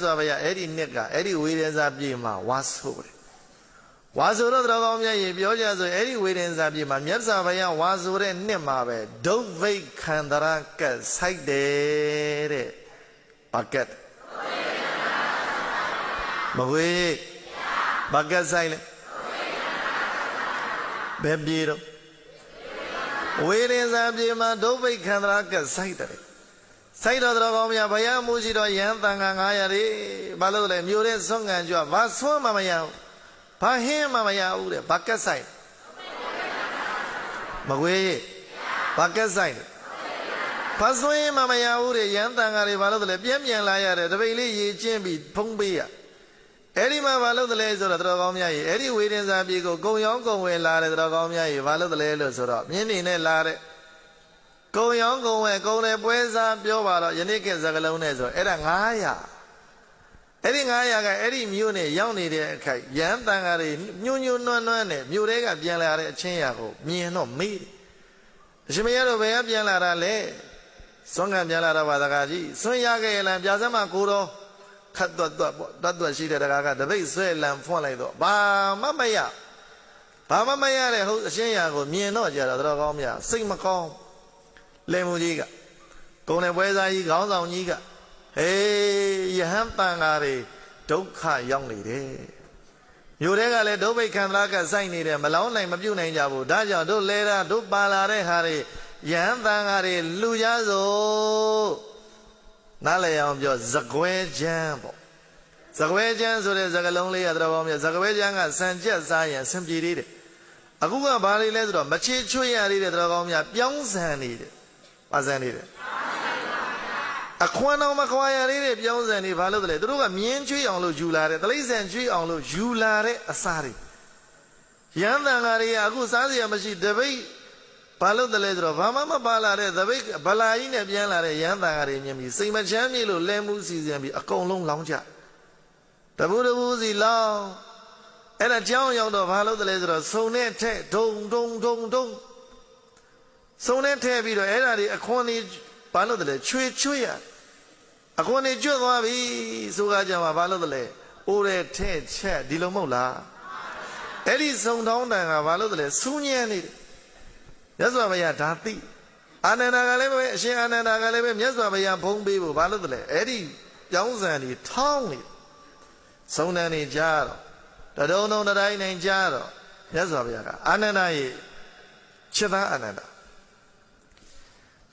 ဆိုပါရအဲ့ဒီနှစ်ကအဲ့ဒီဝေဒင်္စာပြေမှာဝါဆိုတယ်ဝါဆိုတော့တော်ကောင်းမြတ်ရေပြောကြဆိုအဲ့ဒီဝေဒင်္စာပြေမှာမြတ်စွာဘုရားဝါဆိုတဲ့နှစ်မှာပဲဒုဗိတ်ခန္တရကတ်ဆိုင်တယ်တဲ့ဘာကတ်မဝေးဘာကတ်ဆိုင်လဲဘယ်ပြေတော့ဝေဒင်္စာပြေမှာဒုဗိတ်ခန္တရကတ်ဆိုင်တယ် စိုက်တော်တော်ကောင်းမြတ်ဘုရားမူရှိတော်ယဟန်တန်ခါ900ရေဘာလို့လဲမြို့တဲ့ဆွမ်းကန်ကြွဘာဆွမ်းမှမရဘူးဘာဟင်းမှမရဘူးတဲ့ဘာကက်ဆိုင်မကွေးဘာကက်ဆိုင်ဘာဆွမ်းမှမရဘူးတဲ့ယဟန်တန်ခါတွေဘာလို့လဲပြင်းပြန်လာရတယ်တပိတ်လေးရေချင်းပြီးဖုံးပေးရအဲ့ဒီမှာဘာလို့လဲဆိုတော့တော်ကောင်းမြတ်ရေအဲ့ဒီဝေဒင်စာပြေကိုကုံရောင်းကုံဝယ်လာတယ်တော်ကောင်းမြတ်ရေဘာလို့လဲလို့ဆိုတော့မြင်းနေနဲ့လာတဲ့ ကုံရောင်းကုံဝဲကုံတယ်ပွဲစားပြောပါတော့ယနေ့ခေတ်စကလုံးနဲ့ဆိုအဲ့ဒါ900အဲ့ဒီ900ကအဲ့ဒီမြို့နဲ့ရောက်နေတဲ့အခိုက်ရန်တန်ကားတွေညွညွနွမ်းနွမ်းနဲ့မြို့တွေကပြန်လာတဲ့အချင်းရာကိုမြင်တော့မေးတယ်အရှင်မရတော့ဘယ်ကပြန်လာတာလဲစွန့်ကပြန်လာတော့ပါတကားကြီးစွန့်ရခဲ့ရလံပြာစမကိုတော့ခတ်တွတ်တွတ်ပေါ့တွတ်တွတ်ရှိတဲ့တကားကတပိတ်ဆွဲလံဖွင့်လိုက်တော့ဘာမှမရဘာမှမရတဲ့ဟုတ်အချင်းရာကိုမြင်တော့ကြတော့တော်ကောင်းမြတ်စိတ်မကောင်း လင်မူကြီးကကုံတဲ့ပွဲစားကြီးခေါင်းဆောင်ကြီးကဟေးယဟန်တန်ဃာတွေဒုက္ခရောက်နေတယ်မြို့တွေကလည်းဒုဗိတ်ခန္ဓာကစိုက်နေတယ်မလောင်းနိုင်မပြုတ်နိုင်ကြဘူးဒါကြောင့်တို့လဲတာတို့ပါလာတဲ့ဟာတွေယဟန်တန်ဃာတွေလူကြစို့နားလည်အောင်ပြောဇကွဲချမ်းပေါ့ဇကွဲချမ်းဆိုတဲ့ဇကလုံးလေးရတော့ပေါ့မြတ်ဇကွဲချမ်းကစံကြက်စားရင်ဆင်ပြေသေးတယ်အခုကဘာလေးလဲဆိုတော့မချေချွေရသေးတဲ့တော်ကောင်းများပြောင်းဆန်နေတယ် ပါစံနေတယ်အခွမ်းတော်မခွာရလေးတွေပြောင်းစံနေဘာလို့လဲသူတို့ကမြင်းချွေးအောင်လို့ယူလာတယ်တလိမ့်ဆန်ချွေးအောင်လို့ယူလာတဲ့အစာတွေရန်တန်ဃာတွေကအခုစားစရာမရှိတပိတ်ဘာလို့တလဲဆိုတော့ဘာမှမပါလာတဲ့တပိတ်ဗလာကြီးနဲ့ပြန်လာတဲ့ရန်တန်ဃာတွေမြင်ပြီးစိတ်မချမ်းမြေလို့လဲမှုစီစဉ်ပြီးအကုန်လုံးလောင်းကြတပူတပူစီလောင်းအဲ့ဒါကြောင်းရောက်တော့ဘာလို့တလဲဆိုတော့စုံနဲ့ထက်ဒုံဒုံဒုံဒုံ စုံနဲ့ထည့်ပြီးတော့အဲ့ဒါတွေအခွန်တွေဘာလို့တလဲချွေချွေရအခွန်တွေကျွတ်သွားပြီဆိုကားကြမှာဘာလို့တလဲအိုးတဲ့ထဲ့ချက်ဒီလိုမဟုတ်လားအဲ့ဒီစုံတောင်းတန်ကဘာလို့တလဲစူးညံနေတယ်မြတ်စွာဘုရားဒါသိအာနန္ဒာကလည်းပဲအရှင်အာနန္ဒာကလည်းပဲမြတ်စွာဘုရားဘုံပေးဖို့ဘာလို့တလဲအဲ့ဒီပြောင်းစံတွေထောင်းနေစုံတန်နေကြားတော့တဒုံဒုံတတိုင်းနိုင်ကြားတော့မြတ်စွာဘုရားကအာနန္ဒာရဲ့ချစ်သားအာနန္ဒာ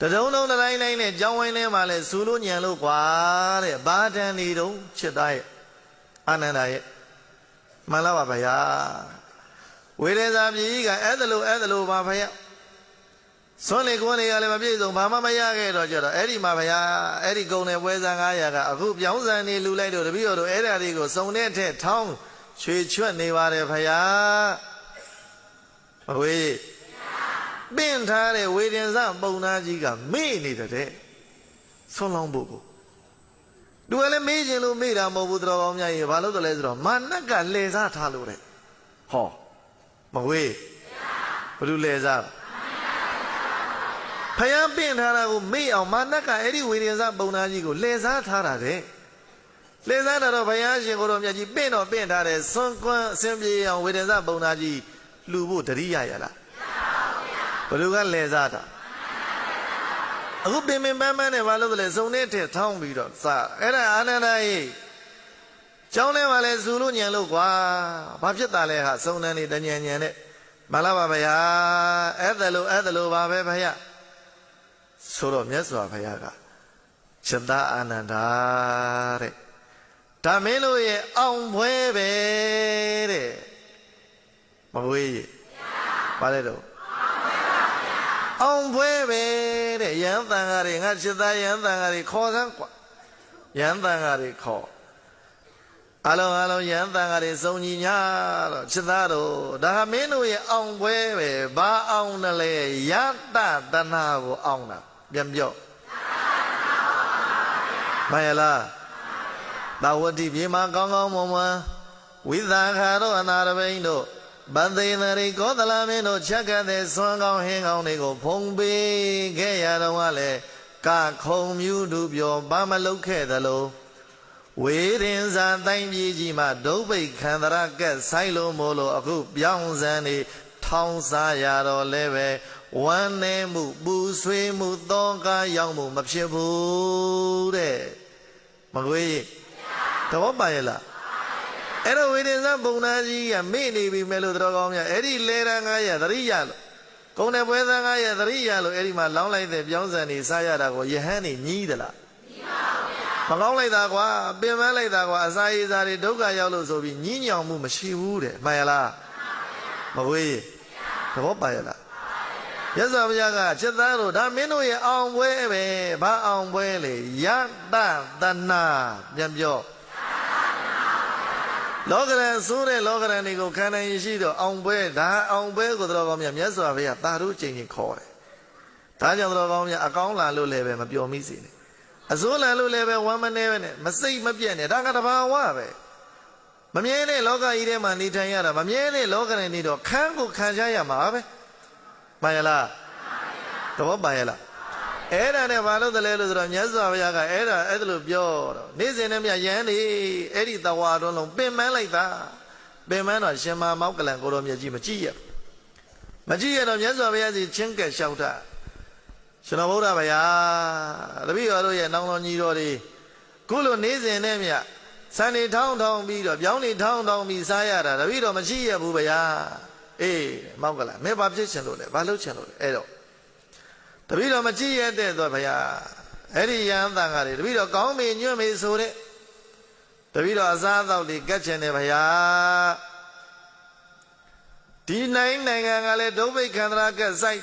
တဒုံလုံးတစ်တိုင်းတိုင်းနဲ့ကြောင်းဝိုင်းထဲမှာလဲဇူလို့ညံလို့ကွာတဲ့ဘာတန်နေတုံးချစ်သားရဲ့အာနန္ဒာရဲ့မှန်လားပါဗျာဝေဒေသာပြည်ကြီးကအဲ့ဒါလို့အဲ့ဒါလို့ပါဗျာစွန့်လေကွန်းတွေကလည်းမပြည့်စုံဘာမှမရခဲ့တော့ကြတော့အဲ့ဒီမှာဗျာအဲ့ဒီကုံတဲ့ပွဲစား900ကအခုပြောင်းစံနေလူလိုက်တော့တပည့်တော်တို့အဲ့ဒါတွေကိုစုံတဲ့ထက်ထောင်းချွေချွတ်နေပါတယ်ဗျာမဝေး ပင့်ထားတဲ့ဝေဒင်စပုံနာကြီးကမေ့နေတဲ့တဲ့ဆွန်လောင်းဖို့ကိုသူကလည်းမေ့ခြင်းလို့မေ့တာမဟုတ်ဘူးတော်ကောင်းများရေဘာလို့တလဲဆိုတော့မာနကလဲစားထားလို့တဲ့ဟောမဝေးဘလူလဲစားဖယားပင့်ထားတာကိုမေ့အောင်မာနကအဲ့ဒီဝေဒင်စပုံနာကြီးကိုလဲစားထားတာတဲ့လဲစားတာတော့ဘုရားရှင်ကိုတော်မြတ်ကြီးပင့်တော့ပင့်ထားတယ်ဆွန်ကွန်းအစဉ်ပြေအောင်ဝေဒင်စပုံနာကြီးလှူဖို့တတိယရလား ဘယ်သူကလဲစားတာအခုပင်ပင်ပန်းပန်းနဲ့ဘာလို့လဲစုံတဲ့ထက်ထောင်းပြီးတော့စားအဲ့ဒါအာနန္ဒာကြီးကျောင်းထဲမှာလဲဇူလို့ညံလို့ကွာဘာဖြစ်တာလဲဟာစုံတန်းနေတညံညံနဲ့မလာပါဗျာအဲ့ဒါလို့အဲ့ဒါလို့ပါပဲဗျာဆိုတော့မြတ်စွာဘုရားကရှင်သာအာနန္ဒာတဲ့ဒါမင်းတို့ရဲ့အောင်ပွဲပဲတဲ့မဝေးရေဘာလဲတော့ အောင်ပွဲပဲတဲ့ရန်တန်ဃာတွေငါစစ်သားရန်တန်ဃာတွေခေါ်စမ်းကွာရန်တန်ဃာတွေခေါ်အလုံးအလုံးရန်တန်ဃာတွေစုံညီညာတော့စစ်သားတို့ဒါမင်းတို့ရဲ့အောင်ပွဲပဲဘာအောင်တယ်လဲယတတနာကိုအောင်တာပြန်ပြောမယလားသာဝတိမြေမှာကောင်းကောင်းမွန်မွန်ဝိသံဃာတို့အနာရဘိန်တို့ ဗသေနရိကောသလမင်းတို့ချက်ကတဲ့ဆွမ်းကောင်းဟင်းကောင်းတွေကိုဖုံးပေးခဲ့ရတော့ကလည်းကခုံမြူးသူပြောဘာမလုပ်ခဲ့သလိုဝေရင်စာတိုင်းပြည်ကြီးမှာဒုဗိတ်ခန္ဓရကက်ဆိုင်လို့မို့လို့အခုပြောင်းစံနေထောင်းစားရတော့လဲပဲဝမ်းနေမှုပူဆွေးမှုသောကားရောက်မှုမဖြစ်ဘူးတဲ့မကွေးတဘောပါရဲ့လား အဲ့တော့ဝေဒင်္ဇဘုံနာကြီးကမေ့နေပြီမဲ့လို့တော်ကောင်းမြတ်အဲ့ဒီလေရန်ငါရသတိရလို့ကုံတဲ့ပွဲသားငါရသတိရလို့အဲ့ဒီမှာလောင်းလိုက်တဲ့ပြောင်းစံနေစားရတာကိုယဟန်နေညီးသလားမကောင်းလိုက်တာကွာပင်ပန်းလိုက်တာကွာအစာရည်စားတွေဒုက္ခရောက်လို့ဆိုပြီးညင်းညောင်မှုမရှိဘူးတဲ့မှန်ရလားမဝေးသဘောပါရလားရသော်ဘုရားကချက်သားတို့ဒါမင်းတို့ရဲ့အောင်ပွဲပဲဘာအောင်ပွဲလေယတတနာပြန်ပြော လောကရန်ဆိုးတဲ့လောကရန်တွေကိုခံနိုင်ရရှိတော့အောင်ပွဲဒါအောင်ပွဲကိုတော်ကောင်းမြတ်မြတ်စွာဘုရားတာတို့ချိန်ချင်းခေါ်တယ်ဒါကြောင့်တော်ကောင်းမြတ်အကောင်းလာလို့လည်းပဲမပြောမိစေနဲ့အစိုးလန်လို့လည်းပဲဝမ်းမနေပဲနဲ့မစိတ်မပြတ်နဲ့ဒါကတဘာဝပဲမမြဲတဲ့လောကကြီးထဲမှာနေထိုင်ရတာမမြဲတဲ့လောကနဲ့နေတော့ခန်းကိုခံကြရမှာပဲမှန်ရလားသဘောပါရလား အဲ့ဒါနဲ့ဘာလို့တလဲလို့ဆိုတော့မြတ်စွာဘုရားကအဲ့ဒါအဲ့ဒါလို့ပြောတော့နေ့စဉ်နဲ့မြရန်နေအဲ့ဒီတဝါတော်လုံးပင်ပန်းလိုက်တာပင်ပန်းတော့ရှင်မမောက်ကလန်ကိုတော်မြတ်ကြီးမကြည့်ရမကြည့်ရတော့မြတ်စွာဘုရားစီချင်းကက်လျှောက်တာရှင်တော်ဗုဒ္ဓဗျာတပည့်တော်တို့ရဲ့နောင်တော်ညီတော်တွေခုလိုနေ့စဉ်နဲ့မြစံနေထောင်းထောင်းပြီးတော့ပြောင်းနေထောင်းထောင်းပြီးစားရတာတပည့်တော်မကြည့်ရဘူးဗျာအေးမောက်ကလန်မဲဘာဖြစ်ချင်လို့လဲဘာလုပ်ချင်လို့လဲအဲ့တော့ တပည့်တော်မကြည့်ရတဲ့တော့ဗျာအဲ့ဒီယဟန်တန်ကတွေတပည့်တော်ကောင်းပြီညွတ်ပြီဆိုတဲ့တပည့်တော်အစားအသောက်တွေကတ်ချင်တယ်ဗျာဒီနိုင်နိုင်ငံကလည်းဒုဗိတ်ခန္ဓရာကတ်ဆိုင်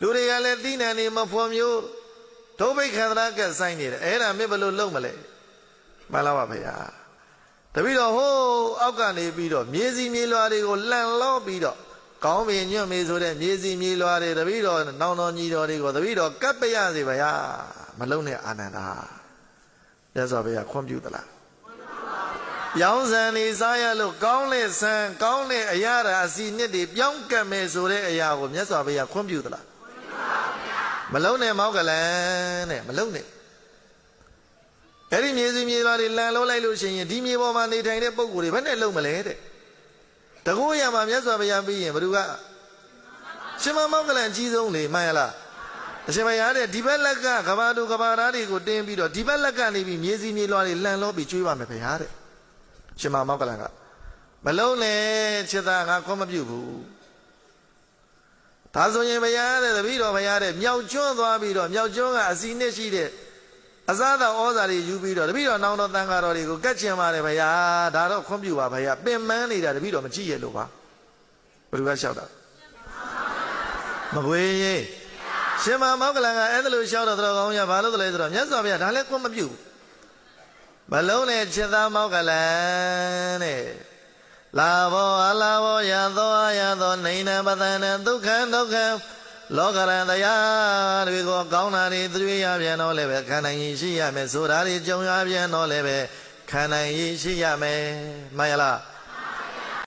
လူတွေကလည်းသိနေနေမဖွံမျိုးဒုဗိတ်ခန္ဓရာကတ်ဆိုင်နေတယ်အဲ့ဒါမင်းဘယ်လိုလုပ်မလဲမှန်လားပါဗျာတပည့်တော်ဟိုးအောက်ကနေပြီးတော့မြေစီမြေလွာတွေကိုလှန်လောပြီးတော့ ကောင်းပင်ညွတ်မေဆိုတဲ့မြေစီမြေလွာတွေတပည့်တော်နောင်တော်ညီတော်တွေကိုတပည့်တော်ကပ်ပရစေဗျာမလုံးနဲ့အာနန္ဒာမြတ်စွာဘုရားခွင့်ပြုသလားပြောင်းစံနေစားရလို့ကောင်းတဲ့ဆံကောင်းတဲ့အရာဓာအစီနှစ်တွေပြောင်းကပ်မယ်ဆိုတဲ့အရာကိုမြတ်စွာဘုရားခွင့်ပြုသလားမလုံးနဲ့မောက်ကလန်တဲ့မလုံးနဲ့အဲ့ဒီမြေစီမြေလွာတွေလန်လုံးလိုက်လို့ရှိရင်ဒီမြေပေါ်မှာနေထိုင်တဲ့ပုံကိုယ်တွေဘယ်နဲ့လုံးမလဲတဲ့ တကူရမှာမြတ်စွာဘုရားပြီးရင်ဘယ်သူကရှင်မမောက်ကလန်အကြီးဆုံးလေမှန်ရလားအရှင်ဘုရားတဲ့ဒီဘက်လက်ကကဘာတူကဘာသားတွေကိုတင်းပြီးတော့ဒီဘက်လက်ကနေပြီးမြေစီမြေလွာတွေလန်လို့ပြီးကျွေးပါမယ်ဘုရားတဲ့ရှင်မမောက်ကလန်ကမလုံးနဲ့ချစ်သားငါခွင့်မပြုဘူးဒါဆိုရင်ဘုရားတဲ့တပည့်တော်ဘုရားတဲ့မြောက်ကျွန်းသွားပြီးတော့မြောက်ကျွန်းကအစီနှစ်ရှိတဲ့ အစားတော်ဩဇာတွေယူပြီးတော့တပည့်တော်နောင်တော်တန်ဃာတော်တွေကိုကတ်ချင်ပါတယ်ဗျာဒါတော့ခွင့်ပြုပါဗျာပင်မန်းနေတာတပည့်တော်မကြည့်ရလို့ပါဘယ်သူကလျှောက်တာမကွေးရေရှင်မမောကလန်ကအဲ့ဒါလိုလျှောက်တော့တော်ကောင်းရဘာလို့လဲဆိုတော့မြတ်စွာဘုရားဒါလည်းခွင့်မပြုဘလုံးနဲ့ချက်သားမောကလန်တဲ့လာဘောအလာဘောယသောအယသောနေနပဒနဒုက္ခဒုက္ခ လောကရန်တရားတွေကိုကောင်းတာတွေသူရရပြန်တော့လည်းပဲခံနိုင်ရင်ရှိရမယ်ဆိုတာတွေကြုံရပြန်တော့လည်းပဲခံနိုင်ရင်ရှိရမယ်မှန်ရလား